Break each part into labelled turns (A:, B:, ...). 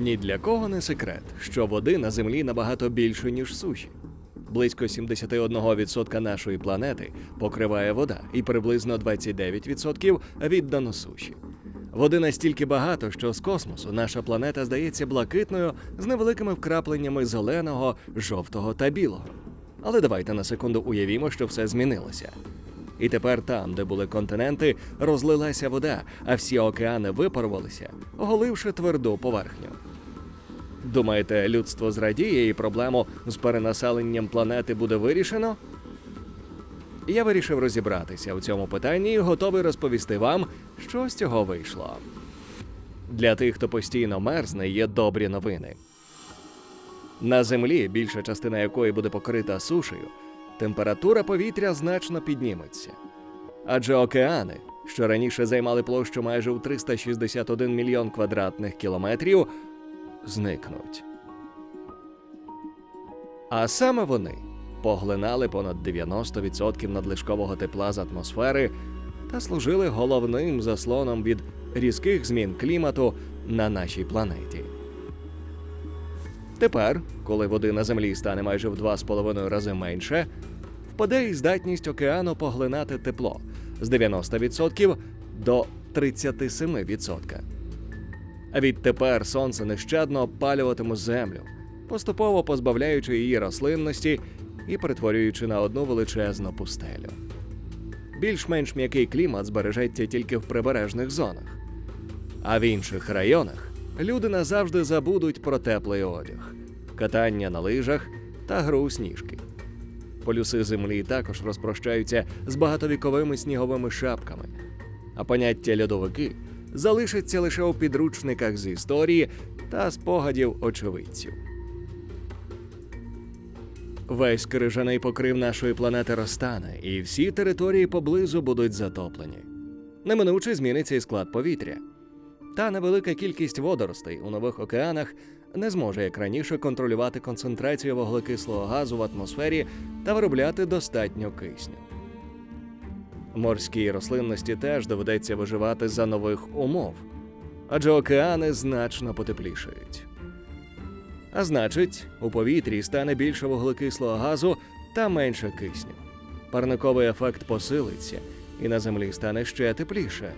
A: Ні для кого не секрет, що води на землі набагато більше, ніж суші. Близько 71% нашої планети покриває вода, і приблизно 29% віддано суші. Води настільки багато, що з космосу наша планета здається блакитною з невеликими вкрапленнями зеленого, жовтого та білого. Але давайте на секунду уявімо, що все змінилося. І тепер там, де були континенти, розлилася вода, а всі океани випарувалися, оголивши тверду поверхню. Думаєте, людство зрадіє і проблему з перенаселенням планети буде вирішено? Я вирішив розібратися в цьому питанні і готовий розповісти вам, що з цього вийшло. Для тих, хто постійно мерзне, є добрі новини. На землі, більша частина якої буде покрита сушею, температура повітря значно підніметься. Адже океани, що раніше займали площу майже у 361 мільйон квадратних кілометрів, зникнуть. А саме вони поглинали понад 90% надлишкового тепла з атмосфери та служили головним заслоном від різких змін клімату на нашій планеті. Тепер, коли води на землі стане майже в 2,5 рази менше, впаде і здатність океану поглинати тепло з 90% до 37%. А відтепер сонце нещадно опалюватиме землю, поступово позбавляючи її рослинності і перетворюючи на одну величезну пустелю. Більш-менш м'який клімат збережеться тільки в прибережних зонах. А в інших районах люди назавжди забудуть про теплий одяг, катання на лижах та гру у сніжки. Полюси землі також розпрощаються з багатовіковими сніговими шапками, а поняття льодовики залишиться лише у підручниках з історії та спогадів очевидців. Весь крижаний покрив нашої планети розтане, і всі території поблизу будуть затоплені. Неминуче зміниться і склад повітря. Та невелика кількість водоростей у нових океанах не зможе як раніше контролювати концентрацію вуглекислого газу в атмосфері та виробляти достатньо кисню. Морській рослинності теж доведеться виживати за нових умов, адже океани значно потеплішають. А значить, у повітрі стане більше вуглекислого газу та менше кисню. Парниковий ефект посилиться, і на землі стане ще тепліше.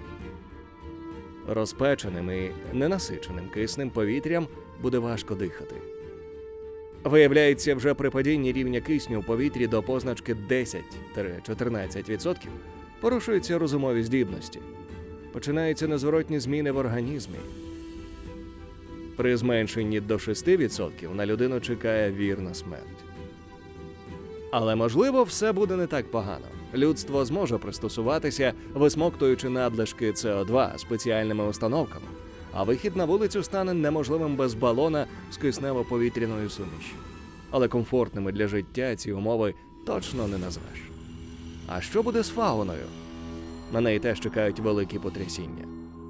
A: Розпеченим і ненасиченим киснем повітрям буде важко дихати. Виявляється, вже при падінні рівня кисню у повітрі до позначки 10-14% порушуються розумові здібності, починаються незворотні зміни в організмі. При зменшенні до 6% на людину чекає вірна смерть. Але можливо, все буде не так погано. Людство зможе пристосуватися, висмоктуючи надлишки СО2 спеціальними установками, а вихід на вулицю стане неможливим без балона з киснево-повітряною суміші. Але комфортними для життя ці умови точно не назвеш. А що буде з фауною? На неї теж чекають великі потрясіння.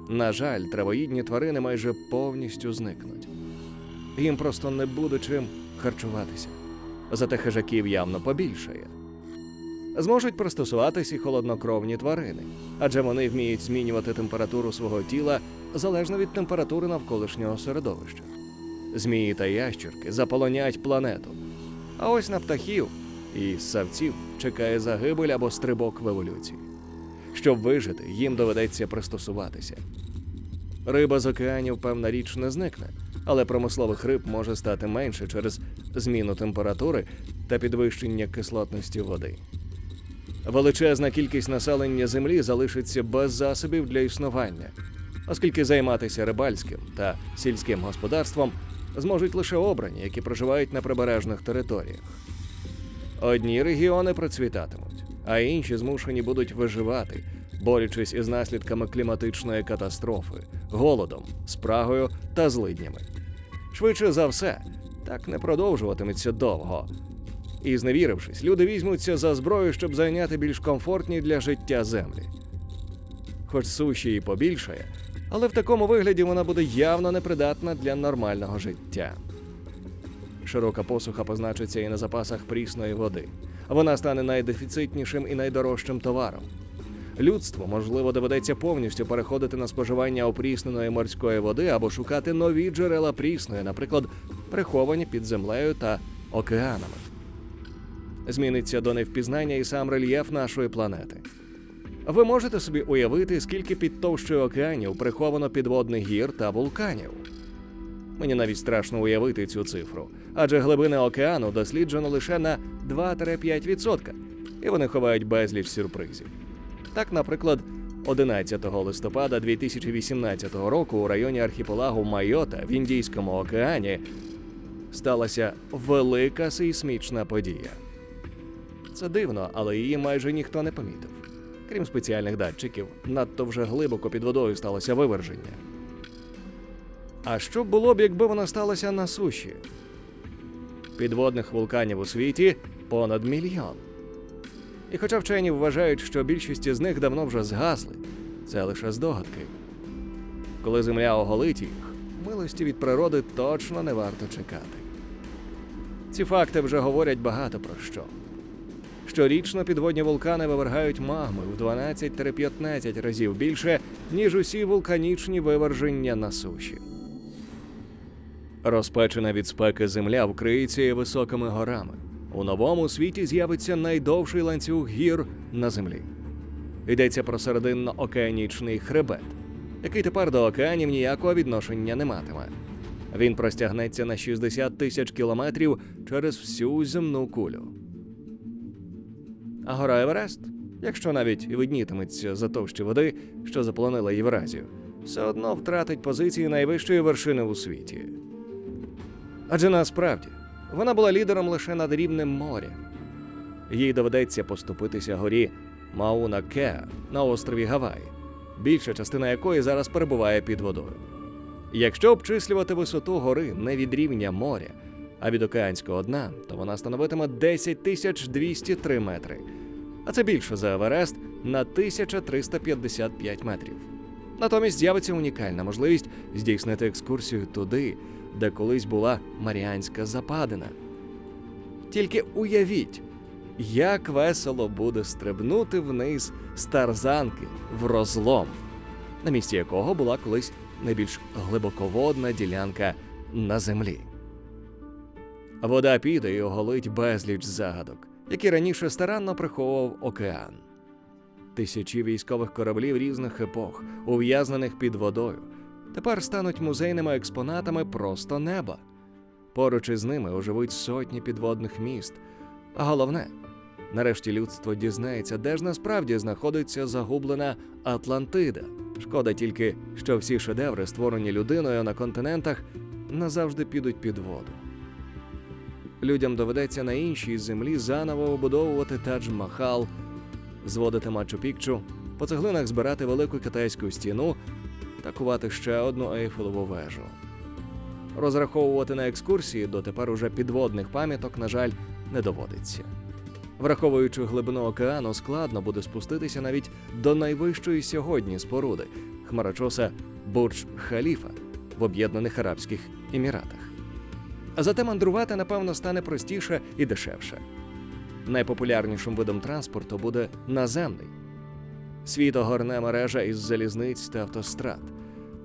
A: На жаль, травоїдні тварини майже повністю зникнуть. Їм просто не буде чим харчуватися. Зате хижаків явно побільшає. Зможуть пристосуватись і холоднокровні тварини, адже вони вміють змінювати температуру свого тіла залежно від температури навколишнього середовища. Змії та ящерки заполонять планету. А ось на птахів і савців чекає загибель або стрибок в еволюції. Щоб вижити, їм доведеться пристосуватися. Риба з океанів, певна річ, не зникне, але промислових риб може стати менше через зміну температури та підвищення кислотності води. Величезна кількість населення Землі залишиться без засобів для існування, оскільки займатися рибальським та сільським господарством зможуть лише обрані, які проживають на прибережних територіях. Одні регіони процвітатимуть, а інші змушені будуть виживати, борючись із наслідками кліматичної катастрофи, голодом, спрагою та злиднями. Швидше за все, так не продовжуватиметься довго. І зневірившись, люди візьмуться за зброю, щоб зайняти більш комфортні для життя землі. Хоч суші і побільшає, але в такому вигляді вона буде явно непридатна для нормального життя. Широка посуха позначиться і на запасах прісної води. Вона стане найдефіцитнішим і найдорожчим товаром. людству, можливо, доведеться повністю переходити на споживання опрісненої морської води або шукати нові джерела прісної, наприклад, приховані під землею та океанами. Зміниться до невпізнання і сам рельєф нашої планети. Ви можете собі уявити, скільки під товщою океанів приховано підводних гір та вулканів. Мені навіть страшно уявити цю цифру, адже глибини океану досліджено лише на 2-5%, і вони ховають безліч сюрпризів. Так, наприклад, 11 листопада 2018 року у районі архіпелагу Майота в Індійському океані сталася велика сейсмічна подія. Це дивно, але її майже ніхто не помітив. Крім спеціальних датчиків, надто вже глибоко під водою сталося виверження. А що було б, якби воно сталося на суші? Підводних вулканів у світі понад мільйон. І хоча вчені вважають, що більшість із них давно вже згасли, це лише здогадки. Коли земля оголить їх, милості від природи точно не варто чекати. Ці факти вже говорять багато про що. Щорічно підводні вулкани вивергають магми в 12-15 разів більше, ніж усі вулканічні виверження на суші. Розпечена від спеки земля вкриється високими горами. У новому світі з'явиться найдовший ланцюг гір на землі. Йдеться про серединно-океанічний хребет, який тепер до океанів ніякого відношення не матиме. Він простягнеться на 60 тисяч кілометрів через всю земну кулю. А гора Еверест, якщо навіть і виднітиметься за товщі води, що заполонила Євразію, все одно втратить позиції найвищої вершини у світі. Адже насправді вона була лідером лише над рівнем моря. Їй доведеться поступитися горі Мауна Кеа на острові Гаваї, більша частина якої зараз перебуває під водою. Якщо обчислювати висоту гори не від рівня моря, а від океанського дна, то вона становитиме 10 тисяч 203 метри, а це більше за Еверест на 1355 метрів. Натомість з'явиться унікальна можливість здійснити екскурсію туди, де колись була Маріанська Западина. Тільки уявіть, як весело буде стрибнути вниз з тарзанки в розлом, на місці якого була колись найбільш глибоководна ділянка на землі. Вода піде і оголить безліч загадок, які раніше старанно приховував океан. Тисячі військових кораблів різних епох, ув'язнених під водою, тепер стануть музейними експонатами просто неба. Поруч із ними оживуть сотні підводних міст. А головне, нарешті людство дізнається, де ж насправді знаходиться загублена Атлантида. Шкода тільки, що всі шедеври, створені людиною на континентах, назавжди підуть під воду. Людям доведеться на іншій землі заново обудовувати Тадж-Махал, зводити Мачу-Пікчу, по цеглинах збирати велику китайську стіну та кувати ще одну ейфелеву вежу. Розраховувати на екскурсії до тепер уже підводних пам'яток, на жаль, не доводиться. Враховуючи глибину океану, складно буде спуститися навіть до найвищої сьогодні споруди хмарочоса Бурдж Халіфа в Об'єднаних Арабських Еміратах. А зате мандрувати, напевно, стане простіше і дешевше. Найпопулярнішим видом транспорту буде наземний. Світ огорне мережа із залізниць та автострад,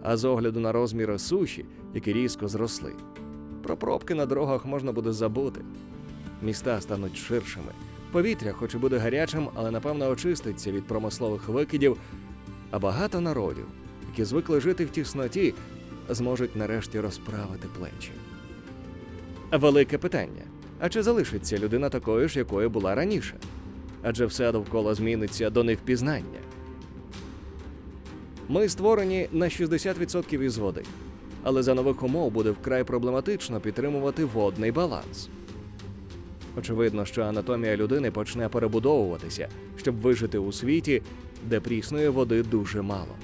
A: а з огляду на розміри суші, які різко зросли. Про пробки на дорогах можна буде забути. Міста стануть ширшими. Повітря, хоч і буде гарячим, але напевно очиститься від промислових викидів, а багато народів, які звикли жити в тісноті, зможуть нарешті розправити плечі. Велике питання: а чи залишиться людина такою ж, якою була раніше? Адже все довкола зміниться до невпізнання. Ми створені на 60% із води, але за нових умов буде вкрай проблематично підтримувати водний баланс. Очевидно, що анатомія людини почне перебудовуватися, щоб вижити у світі, де прісної води дуже мало.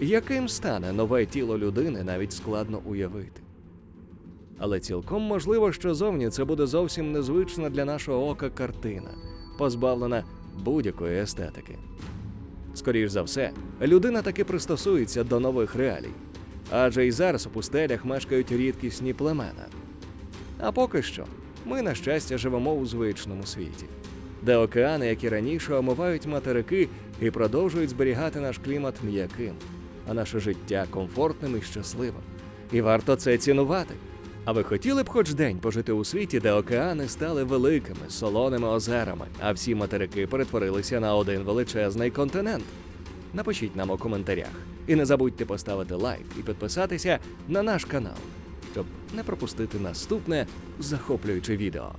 A: Яким стане нове тіло людини, навіть складно уявити. Але цілком можливо, що зовні це буде зовсім незвична для нашого ока картина, позбавлена будь-якої естетики. Скоріш за все, людина таки пристосується до нових реалій, адже і зараз у пустелях мешкають рідкісні племена. А поки що ми, на щастя, живемо у звичному світі. де океани, як і раніше, омивають материки і продовжують зберігати наш клімат м'яким, а наше життя комфортним і щасливим. І варто це цінувати. А ви хотіли б хоч день пожити у світі, де океани стали великими солоними озерами, а всі материки перетворилися на один величезний континент? Напишіть нам у коментарях. І не забудьте поставити лайк і підписатися на наш канал, щоб не пропустити наступне захоплююче відео.